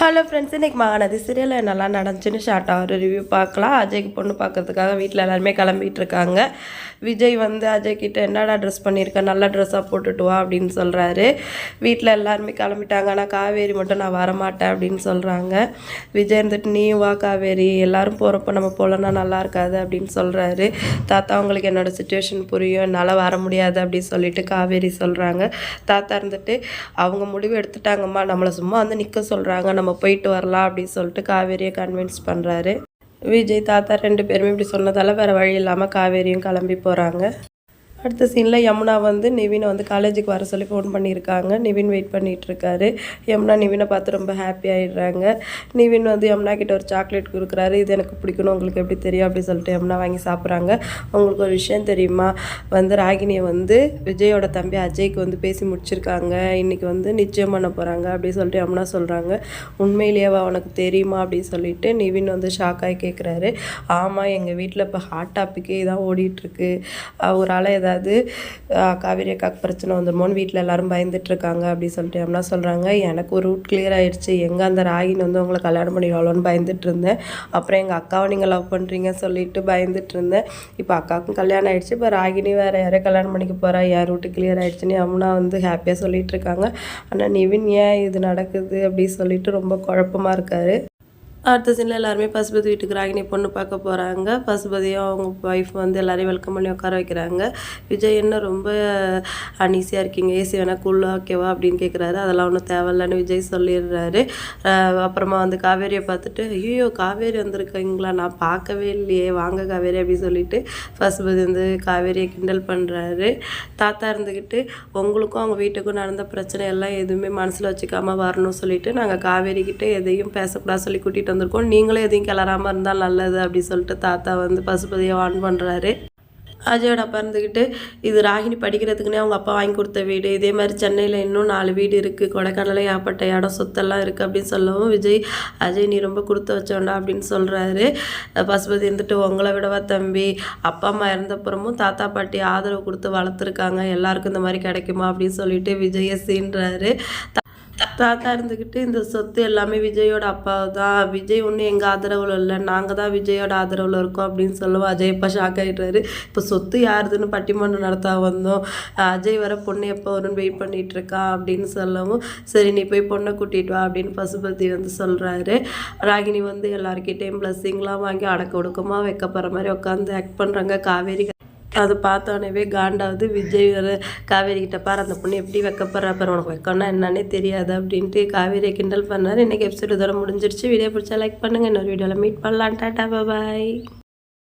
Hello friends இன்னைக்கு Mahanadi serial நல்லா நடந்துச்சுன்னு ஷார்ட்டாக ஒரு ரிவ்யூ பார்க்கலாம். அஜய்க்கு பொண்ணு பார்க்கறதுக்காக வீட்டில் எல்லாருமே கிளம்பிட்டு இருக்காங்க விஜய் வந்து அஜய் கிட்ட என்னடா ட்ரெஸ் பண்ணியிருக்க நல்ல ட்ரெஸ்ஸாக போட்டுட்டு வா அப்படின்னு சொல்கிறாரு வீட்டில் எல்லாருமே கிளம்பிட்டாங்க. ஆனால் காவேரி மட்டும் நான் வரமாட்டேன் அப்படின்னு சொல்கிறாங்க விஜய் இருந்துட்டு நீ வா காவேரி. எல்லாரும் போகிறப்ப நம்ம போகலன்னா நல்லா இருக்காது அப்படின்னு சொல்கிறாரு தாத்தா உங்களுக்கு என்னோடய சுச்சுவேஷன் புரியும். என்னால் வர முடியாது அப்படின்னு சொல்லிட்டு காவேரி சொல்கிறாங்க தாத்தா இருந்துட்டு அவங்க முடிவு எடுத்துட்டாங்கம்மா. நம்மளை சும்மா வந்து நிற்க சொல்கிறாங்க நம்ம போயிட்டு வரலாம் அப்படின்னு சொல்லிட்டு காவேரியை கன்வின்ஸ் பண்ணுறாரு விஜய் தாத்தா ரெண்டு பேருமே இப்படி சொன்னதால் வேறு வழி இல்லாமல் காவேரியும் கிளம்பி போகிறாங்க அடுத்த சீனில் யமுனா வந்து நிவினை வந்து காலேஜுக்கு வர சொல்லி ஃபோன் பண்ணியிருக்காங்க. நிவின் வெயிட் பண்ணிகிட்ருக்காரு யமுனா நிவினை பார்த்து ரொம்ப ஹாப்பி ஆயிடுறாங்க. நிவின் வந்து யமுனா கிட்ட ஒரு சாக்லேட் கொடுக்குறாரு. இது எனக்கு பிடிக்கணும் உங்களுக்கு எப்படி தெரியும் அப்படின்னு சொல்லிட்டு யமுனா வாங்கி சாப்பிட்றாங்க. உங்களுக்கு ஒரு விஷயம் தெரியுமா? வந்து ராகினியை வந்து விஜயோட தம்பி அஜய்க்கு வந்து பேசி முடிச்சிருக்காங்க. இன்றைக்கி வந்து நிச்சயம் பண்ண போகிறாங்க அப்படின்னு சொல்லிட்டு யமுனா சொல்கிறாங்க உண்மையிலேயே உனக்கு தெரியுமா அப்படின்னு சொல்லிட்டு நிவின் வந்து ஷாக்காகி கேட்குறாரு ஆமாம் எங்கள் வீட்டில் இப்போ ஹாட் டாப்பிக்கே தான் ஓடிட்டுருக்கு. அவரால் ஏதாவது காவேரி அக்காக்கு பிரச்சனை வந்துருமோன்னு வீட்டில் எல்லாரும் பயந்துட்டு இருக்காங்க அப்படின்னு சொல்லிட்டு அம்மா சொல்கிறாங்க எனக்கு ஒரு ரூட் கிளியர் ஆகிடுச்சு எங்கே அந்த ராகினி வந்து உங்களை கல்யாணம் பண்ணிடுவாளோன்னு பயந்துட்டு இருந்தேன் அப்புறம் எங்கள் அக்காவை நீங்கள் லவ் பண்ணுறீங்க சொல்லிட்டு பயந்துட்டு இருந்தேன் இப்போ அக்காவுக்கும் கல்யாணம் ஆகிடுச்சு இப்போ ராகினி வேறு யாரையும் கல்யாணம் பண்ணிக்க போகிறா என் ரூட்டு கிளியர் ஆகிடுச்சுன்னு யமுனா வந்து ஹாப்பியாக சொல்லிட்டு இருக்காங்க ஆனால் நிவின் ஏன் இது நடக்குது? அப்படின்னு சொல்லிட்டு ரொம்ப குழப்பமா இருக்காரு. அடுத்த சீனில் எல்லாருமே பசுபதி வீட்டுக்கு ராகினி பொண்ணு பார்க்க போகிறாங்க பசுபதியும் அவங்க ஒய்ஃப் வந்து எல்லாரையும் வெல்கம் பண்ணி உட்கார வைக்கிறாங்க. விஜய் என்ன ரொம்ப அன்ஈஸியாக இருக்கீங்க? ஏசி வேணால் கூலாக ஓகேவா அப்படின்னு கேட்குறாரு அதெல்லாம் ஒன்றும் தேவையில்லன்னு விஜய் சொல்லிடுறாரு. அப்புறமா வந்து காவேரியை பார்த்துட்டு ஐயோ காவேரி வந்திருக்கீங்களா? நான் பார்க்கவே இல்லையே. வாங்க காவேரி அப்படின்னு சொல்லிட்டு பசுபதி வந்து காவேரியை கிண்டல் பண்ணுறாரு தாத்தா இருந்துக்கிட்டு உங்களுக்கும் அவங்க வீட்டுக்கும் நடந்த பிரச்சனை எல்லாம் எதுவுமே மனசில் வச்சுக்காமல் வரணும்னு சொல்லிட்டு நாங்கள் காவேரிக்கிட்டே எதையும் பேசக்கூடாது சொல்லி கூட்டிகிட்டு வந்திருக்கோம் நீங்களும் எதையும் கிளறாமல் இருந்தால் நல்லது அப்படி சொல்லிட்டு தாத்தா வந்து பசுபதியை ஆன் பண்ணுறாரு அஜயோட அப்பா இருந்துக்கிட்டு இது ராகினி படிக்கிறதுக்குன்னே அவங்க அப்பா வாங்கி கொடுத்த வீடு. இதே மாதிரி சென்னையில் இன்னும் நாலு வீடு இருக்குது கொடைக்கானலில் ஏற்பட்ட இடம் சொத்தெல்லாம் இருக்குது அப்படின்னு சொல்லவும் விஜய் அஜய் நீ ரொம்ப கொடுத்து வச்சோண்டா அப்படின்னு சொல்கிறாரு பசுபதி இருந்துட்டு உங்களை விடவா தம்பி அப்பா அம்மா இறந்தப்புறமும் தாத்தா பாட்டி ஆதரவு கொடுத்து வளர்த்துருக்காங்க. எல்லாருக்கும் இந்த மாதிரி கிடைக்குமா? அப்படின்னு சொல்லிட்டு விஜயை சீன்றாரு தாத்தா இருந்துக்கிட்டு இந்த சொத்து எல்லாமே விஜயோட அப்பா தான் விஜய் ஒன்றும் எங்கள் ஆதரவில் இல்லை. நாங்கள் தான் விஜயோட ஆதரவில் இருக்கோம் அப்படின்னு சொல்லுவோம் அஜய் அப்பா ஷாக் ஆகிட்டாரு இப்போ சொத்து யாருதுன்னு பட்டிமன்றம் நடத்தா வந்தோம். அஜய் வர பொண்ணு எப்போ வரும்னு வெயிட் பண்ணிட்டு இருக்கா அப்படின்னு சொல்லவும் சரி நீ போய் பொண்ணை கூட்டிட்டு வா அப்படின்னு பசுபதி வந்து சொல்கிறாரு ராகினி வந்து எல்லாருக்கிட்டேயும் பிளஸ்ஸிங்லாம் வாங்கி அடக்க ஒடுக்கமாக வைக்கப்படுற மாதிரி உட்காந்து ஆக்ட் பண்ணுறாங்க காவேரி அது பார்த்தோன்னே காண்டாவது விஜய் வேறு காவேரி கிட்ட பாரு அந்த பொண்ணு எப்படி வைக்கப்படுறா பாரு உனக்கு வைக்கணும்னா என்னன்னே தெரியாது அப்படின்ட்டு காவேரியை கிண்டல் பண்ணார். இன்றைக்கி எபிசோடு இதோட முடிஞ்சிருச்சு. வீடியோ பிடிச்சா லைக் பண்ணுங்கள் இன்னொரு வீடியோவில் மீட் பண்ணலாம். டாட்டா பாய்